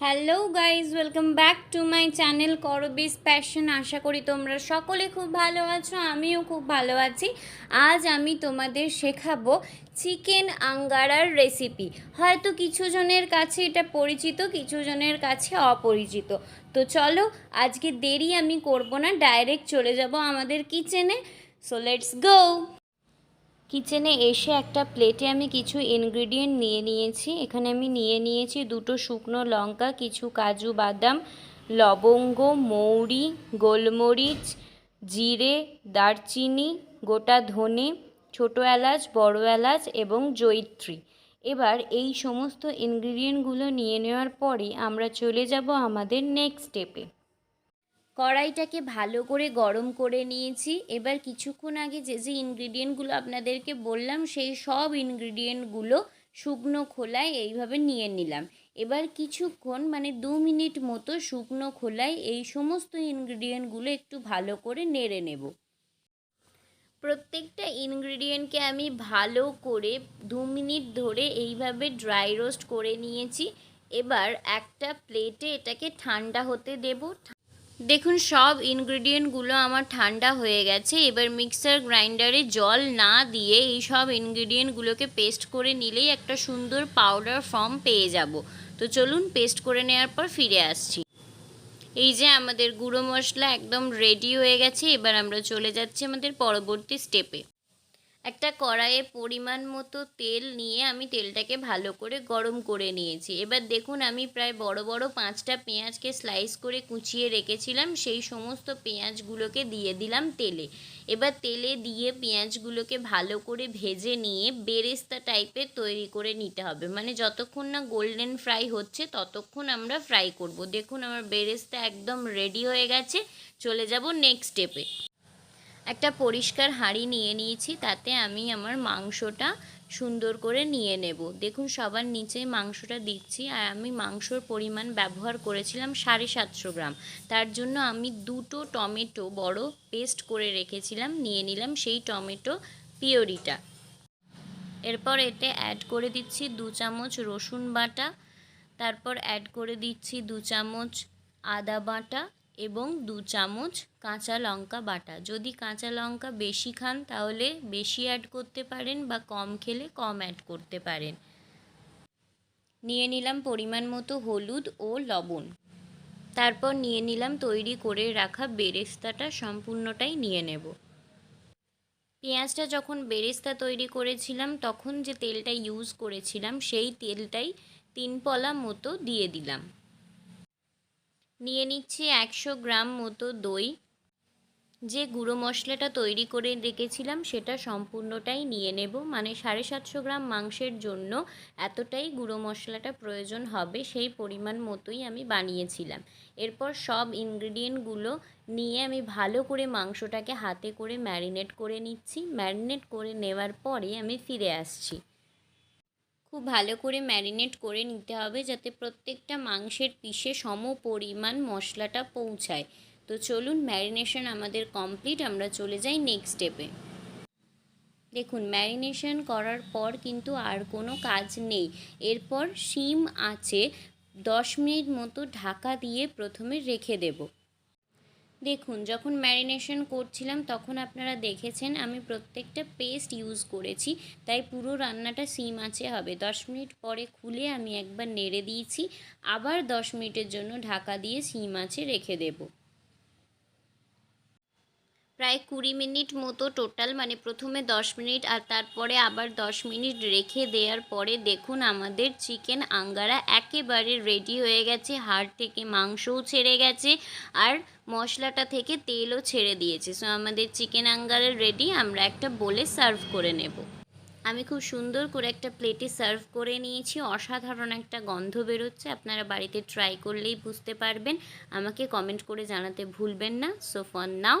Hello guys welcome back to my channel করবিস passion আশা করি তোমরা সকলে খুব ভালো আছো, আমিও খুব ভালো আছি। আজ আমি তোমাদের শেখাবো চিকেন আঙ্গারার রেসিপি হয়তো কিছু জনের কাছে এটা পরিচিত, কিছু জনের কাছে অপরিচিত। তো চলো, আজকে দেরি আমি করব না ডাইরেক্ট চলে যাব আমাদের কিচেনে সো লেটস গো কিচেনে এসে একটা প্লেটে আমি কিছু ইনগ্রিডিয়েন্ট নিয়ে নিয়েছি। এখানে আমি নিয়ে নিয়েছি দুটো শুকনো লঙ্কা, কিছু কাজু বাদাম, লবঙ্গ, মৌরি, গোলমরিচ, জিরে, দারচিনি, গোটা ধনে, ছোটো এলাচ, বড় এলাচ এবং জয়িত্রী এবার এই সমস্ত ইনগ্রিডিয়েন্টগুলো নিয়ে নেওয়ার পরে আমরা চলে যাব আমাদের নেক্সট স্টেপে। কড়াইটাকে ভালো করে গরম করে নিয়েছি। এবার কিছুক্ষণ আগে যে যে ইনগ্রিডিয়েন্টগুলো আপনাদেরকে বললাম, সেই সব ইনগ্রিডিয়েন্টগুলো শুকনো খোলায় এইভাবে নিয়ে নিলাম। এবার কিছুক্ষণ মানে দু মিনিট মতো শুকনো খোলায় এই সমস্ত ইনগ্রিডিয়েন্টগুলো একটু ভালো করে নেড়ে নেব। প্রত্যেকটা ইনগ্রিডিয়েন্টকে আমি ভালো করে দু মিনিট ধরে এইভাবে ড্রাই রোস্ট করে নিয়েছি। এবার একটা প্লেটে এটাকে ঠান্ডা হতে দেব। দেখুন, সব ইনগ্রিডিয়েন্টগুলো আমার ঠান্ডা হয়ে গেছে। এবার মিক্সার গ্রাইন্ডারে জল না দিয়ে এই সব ইনগ্রিডিয়েন্টগুলোকে পেস্ট করে নিলেই একটা সুন্দর পাউডার ফর্ম পেয়ে যাব। তো চলুন, পেস্ট করে নেওয়ার পর ফিরে আসছি। এই যে আমাদের গুঁড়ো মশলা একদম রেডি হয়ে গেছে, এবার আমরা চলে যাচ্ছি আমাদের পরবর্তী স্টেপে একটা কড়াইয়ে পরিমাণ মতো তেল নিয়ে আমি তেলটাকে ভালো করে গরম করে নিয়েছি। এবার দেখুন, আমি প্রায় বড় বড় পাঁচটা পেঁয়াজকে স্লাইস করে কুচিয়ে রেখেছিলাম, সেই সমস্ত পেঁয়াজগুলোকে দিয়ে দিলাম তেলে। এবার তেলে দিয়ে পেঁয়াজগুলোকে ভালো করে ভেজে নিয়ে বেরেস্তা টাইপের তৈরি করে নিতে হবে। মানে যতক্ষণ না গোল্ডেন ফ্রাই হচ্ছে, ততক্ষণ আমরা ফ্রাই করব। দেখুন, আমার বেরেস্তা একদম রেডি হয়ে গেছে। চলে যাব নেক্সট স্টেপে একটা পরিষ্কার হাঁড়ি নিয়ে নিয়েছি, তাতে আমি আমার মাংসটা সুন্দর করে নিয়ে নেব। দেখুন, সবার নিচে মাংসটা দিচ্ছি, আর আমি মাংসর পরিমাণ ব্যবহার করেছিলাম সাড়ে সাতশো গ্রাম। তার জন্য আমি দুটো টমেটো বড় পেস্ট করে রেখেছিলাম, নিয়ে নিলাম সেই টমেটো পিওরিটা। এরপর এতে অ্যাড করে দিচ্ছি দু চামচ রসুন বাটা, তারপর অ্যাড করে দিচ্ছি দু চামচ আদা বাটা এবং দু চামচ কাঁচা লঙ্কা বাটা। যদি কাঁচা লঙ্কা বেশি খান, তাহলে বেশি অ্যাড করতে পারেন বা কম খেলে কম অ্যাড করতে পারেন। নিয়ে নিলাম পরিমাণ মতো হলুদ ও লবণ। তারপর নিয়ে নিলাম তৈরি করে রাখা বেরেস্তাটা সম্পূর্ণটাই নিয়ে নেব। পেঁয়াজটা যখন বেরেস্তা তৈরি করেছিলাম, তখন যে তেলটা ইউজ করেছিলাম, সেই তেলটাই তিন পলা মতো দিয়ে দিলাম। নিয়ে নিচ্ছি একশো গ্রাম মতো দই। যে গুঁড়ো মশলাটা তৈরি করে রেখেছিলাম সেটা সম্পূর্ণটাই নিয়ে নেব। মানে সাড়ে সাতশো গ্রাম মাংসের জন্য এতটাই গুঁড়ো মশলাটা প্রয়োজন হবে সেই পরিমাণ মতোই আমি বানিয়েছিলাম। এরপর সব ইনগ্রিডিয়েন্টগুলো নিয়ে আমি ভালো করে মাংসটাকে হাতে করে ম্যারিনেট করে নিচ্ছি। ম্যারিনেট করে নেওয়ার পরে আমি ফিরে আসছি। খুব ভালো করে ম্যারিনেট করে নিতে হবে যাতে প্রত্যেকটা মাংসের পিসে সম পরিমাণ মশলাটা পৌঁছায়। তো চলুন ম্যারিনেশন আমাদের কমপ্লিট আমরা চলে যাই নেক্সট স্টেপে দেখুন ম্যারিনেশন করার পর কিন্তু আর কোনো কাজ নেই। এরপর শিম আছে, দশ মিনিট মতো ঢাকা দিয়ে প্রথমে রেখে দেবো। দেখুন, যখন ম্যারিনেশন করছিলাম, তখন আপনারা দেখেছেন আমি প্রত্যেকটা পেস্ট ইউজ করেছি, তাই পুরো রান্নাটা সিম আছে, হবে দশ মিনিট পরে খুলে আমি একবার নেড়ে দিয়েছি, আবার দশ মিনিটের জন্য ঢাকা দিয়ে সিম আছে রেখে দেব। প্রায় কুড়ি মিনিট মতো টোটাল মানে প্রথমে দশ মিনিট আর তারপরে আবার দশ মিনিট রেখে দেওয়ার পরে দেখুন আমাদের চিকেন আঙ্গারা একেবারে রেডি হয়ে গেছে। হাড় থেকে মাংসও ছেড়ে গেছে আর মশলাটা থেকে তেলও ছেড়ে দিয়েছে। সো আমাদের চিকেন আঙ্গারা রেডি আমরা একটা বলে সার্ভ করে নেব। আমি খুব সুন্দর করে একটা প্লেটে সার্ভ করে নিয়েছি। অসাধারণ একটা গন্ধ বেরোচ্ছে। আপনারা বাড়িতে ট্রাই করলেই বুঝতে পারবেন। আমাকে কমেন্ট করে জানাতে ভুলবেন না। So for now